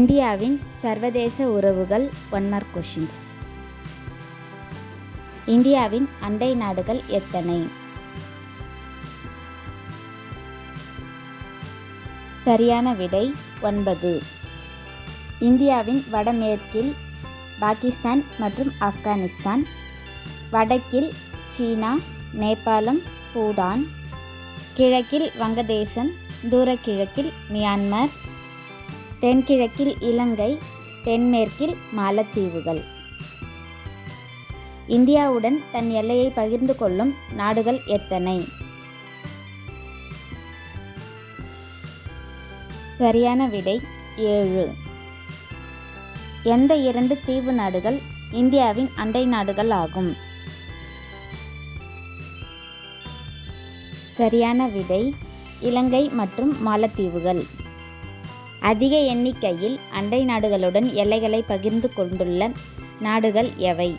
இந்தியாவின் சர்வதேச உறவுகள் ஒன் மார்க் கொஷின்ஸ் இந்தியாவின் அண்டை நாடுகள் எத்தனை? சரியான விடை ஒன்பது. இந்தியாவின் வடமேற்கில் பாகிஸ்தான் மற்றும் ஆப்கானிஸ்தான். வடக்கில் சீனா நேபாளம் பூடான். கிழக்கில் வங்கதேசம். தூரக்கிழக்கில் மியான்மர். தென்கிழக்கில் இலங்கை தென்மேற்கில் மாலத்தீவுகள். இந்தியாவுடன் தன் எல்லையை பகிர்ந்து கொள்ளும் நாடுகள் எத்தனை? சரியான விடை ஏழு. எந்த இரண்டு தீவு நாடுகள் இந்தியாவின் அண்டை நாடுகள் ஆகும்? சரியான விடை இலங்கை மற்றும் மாலத்தீவுகள். அதிக எண்ணிக்கையில் அண்டை நாடுகளுடன் எல்லைகளை பகிர்ந்து கொண்டுள்ள நாடுகள் எவை?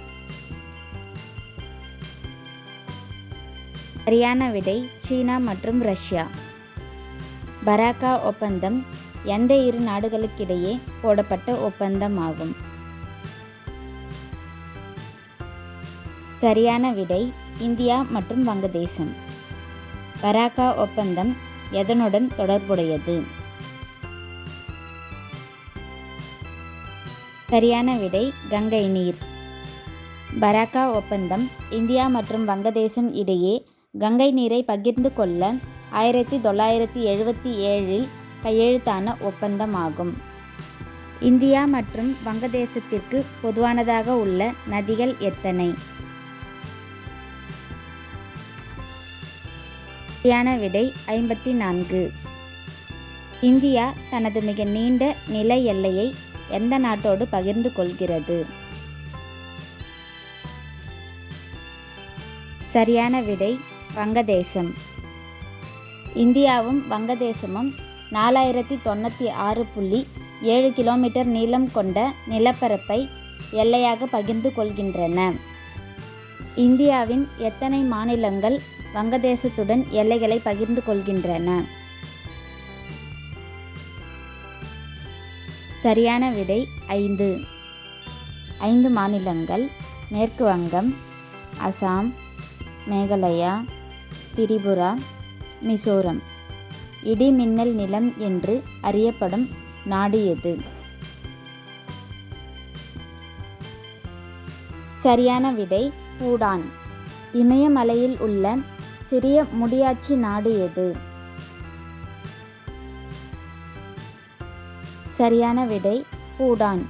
சரியான விடை சீனா மற்றும் ரஷ்யா. பராக்கா ஒப்பந்தம் எந்த இரு நாடுகளுக்கிடையே போடப்பட்ட ஒப்பந்தம் ஆகும் சரியான விடை இந்தியா மற்றும் வங்கதேசம். பராக்கா ஒப்பந்தம் எதனுடன் தொடர்புடையது? சரியான விடை கங்கை நீர். பராக்கா ஒப்பந்தம் இந்தியா மற்றும் வங்கதேசம் இடையே கங்கை நீரை பகிர்ந்து கொள்ள ஆயிரத்தி தொள்ளாயிரத்தி எழுபத்தி ஏழில் கையெழுத்தான ஒப்பந்தமாகும். இந்தியா மற்றும் வங்கதேசத்திற்கு பொதுவானதாக உள்ள நதிகள் எத்தனை? சரியான விடை ஐம்பத்தி நான்கு. இந்தியா தனது மிக நீண்ட நில எல்லையை எந்த நாட்டோடு பகிர்ந்து கொள்கிறது? சரியான விடை வங்கதேசம். இந்தியாவும் வங்கதேசமும் நாலாயிரத்தி தொண்ணூற்றி ஆறு புள்ளி ஏழு கிலோமீட்டர் நீளம் கொண்ட நிலப்பரப்பை எல்லையாக பகிர்ந்து கொள்கின்றன. இந்தியாவின் எத்தனை மாநிலங்கள் வங்கதேசத்துடன் எல்லைகளை பகிர்ந்து கொள்கின்றன? சரியான விடை ஐந்து. ஐந்து மாநிலங்கள் மேற்கு வங்கம் அசாம் மேகாலயா திரிபுரா மிசோரம். இடி மின்னல் நிலம் என்று அறியப்படும் நாடு எது? சரியான விடை பூடான். இமயமலையில் உள்ள சிறிய முடியாட்சி நாடு எது? சரியான விடை பூடான்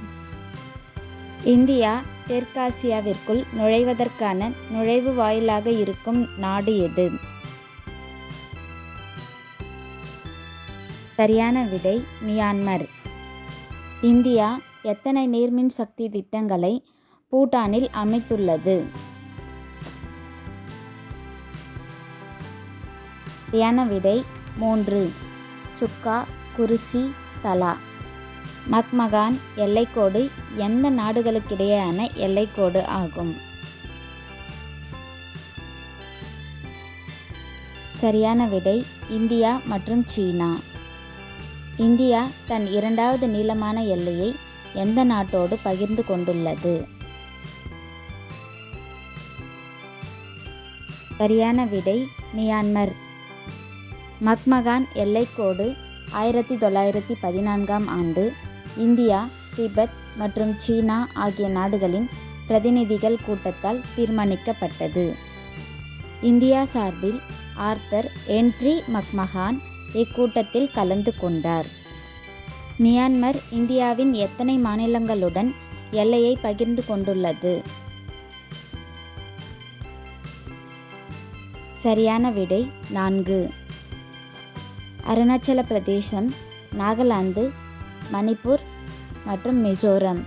இந்தியா தெற்காசியாவிற்குள் நுழைவதற்கான நுழைவு வாயிலாக இருக்கும் நாடு எது? சரியான விடை மியான்மர். இந்தியா எத்தனை நீர்மின் சக்தி திட்டங்களை பூட்டானில் அமைத்துள்ளது? சரியான விடை மூன்று. சுக்கா குருசி தலா. மக்மகான் எல்லைக்கோடு எந்த நாடுகளுக்கிடையேயான எல்லைக்கோடு ஆகும்? சரியான விடை இந்தியா மற்றும் சீனா. இந்தியா தன் இரண்டாவது நீளமான எல்லையை எந்த நாட்டோடு பகிர்ந்து கொண்டுள்ளது? சரியான விடை மியான்மர். மக்மகான் எல்லைக்கோடு ஆயிரத்தி தொள்ளாயிரத்தி பதினான்காம் ஆண்டு இந்தியா திபெத் மற்றும் சீனா ஆகிய நாடுகளின் பிரதிநிதிகள் கூட்டத்தால் தீர்மானிக்கப்பட்டது. இந்தியா சார்பில் ஆர்த்தர் என்ட்ரி மக்மஹான் இக்கூட்டத்தில் கலந்து கொண்டார். மியான்மர் இந்தியாவின் எத்தனை மாநிலங்களுடன் எல்லையை பகிர்ந்து கொண்டுள்ளது? சரியான விடை நான்கு. அருணாச்சல பிரதேசம் நாகாலாந்து மணிப்பூர் மற்றும் மிசோரம்.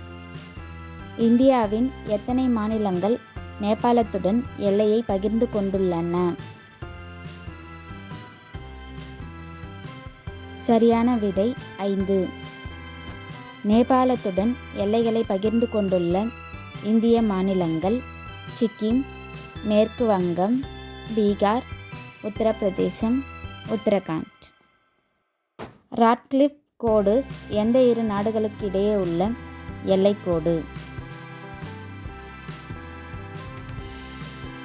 இந்தியாவின் எத்தனை மாநிலங்கள் நேபாளத்துடன் எல்லையை பகிர்ந்து கொண்டுள்ளன? சரியான விடை ஐந்து. நேபாளத்துடன் எல்லைகளை பகிர்ந்து கொண்டுள்ள இந்திய மாநிலங்கள் சிக்கிம் மேற்கு வங்கம் பீகார் உத்தரப்பிரதேசம் உத்தரகாண்ட். ராட்கிளிப் கோடு எந்த இரு நாடுகளுக்கு இடையே உள்ள எல்லைக்கோடு.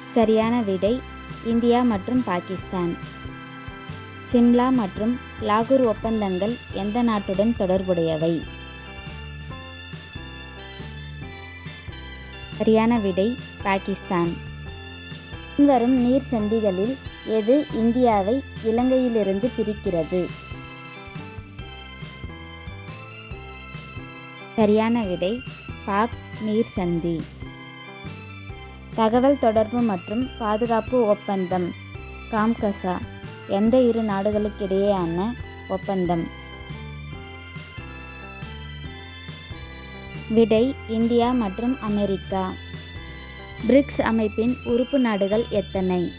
சரியான விடை இந்தியா மற்றும் பாகிஸ்தான். சிம்லா மற்றும் லாகூர் ஒப்பந்தங்கள் எந்த நாட்டுடன் தொடர்புடையவை? சரியான விடை பாகிஸ்தான். பின்வரும் நீர் சந்திகளில் எது இந்தியாவை இலங்கையிலிருந்து பிரிக்கிறது? சரியான விடை பாக் நீர் சந்தி தகவல் தொடர்பு மற்றும் பாதுகாப்பு ஒப்பந்தம் காம்கசா எந்த இரு நாடுகளுக்கிடையேயான ஒப்பந்தம்? விடை இந்தியா மற்றும் அமெரிக்கா. பிரிக்ஸ் அமைப்பின் உறுப்பு நாடுகள் எத்தனை?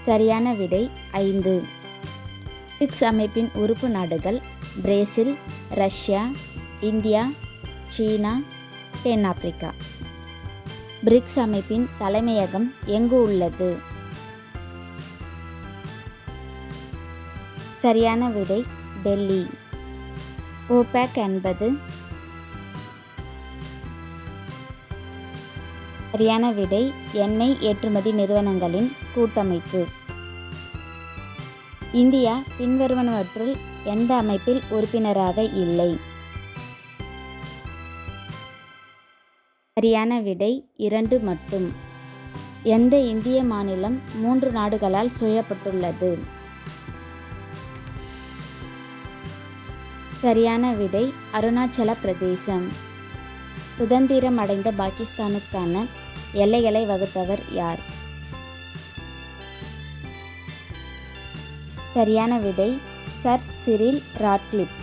சரியான விடை ஐந்து. பிரிக்ஸ் அமைப்பின் உறுப்பு நாடுகள் பிரேசில் ரஷ்யா இந்தியா சீனா தென்னாப்பிரிக்கா. பிரிக்ஸ் அமைப்பின் தலைமையகம் எங்கு உள்ளது? சரியான விடை டெல்லி. ஓபேக் என்பது சரியான விடை எண்ணெய் ஏற்றுமதி நிறுவனங்களின் கூட்டமைப்பு. இந்தியா பின்வருவனவற்றுள் எந்த அமைப்பில் உறுப்பினராக இல்லை? சரியான விடை இரண்டு மட்டும். எந்த இந்திய மாநிலம் மூன்று நாடுகளால் சுயப்பட்டுள்ளது? சரியான விடை அருணாச்சல பிரதேசம். சுதந்திரம் அடைந்த பாகிஸ்தானுக்கான எல்லைகளை வகுத்தவர் யார்? சரியான விடை சர் சிரில் ராட்லிப்.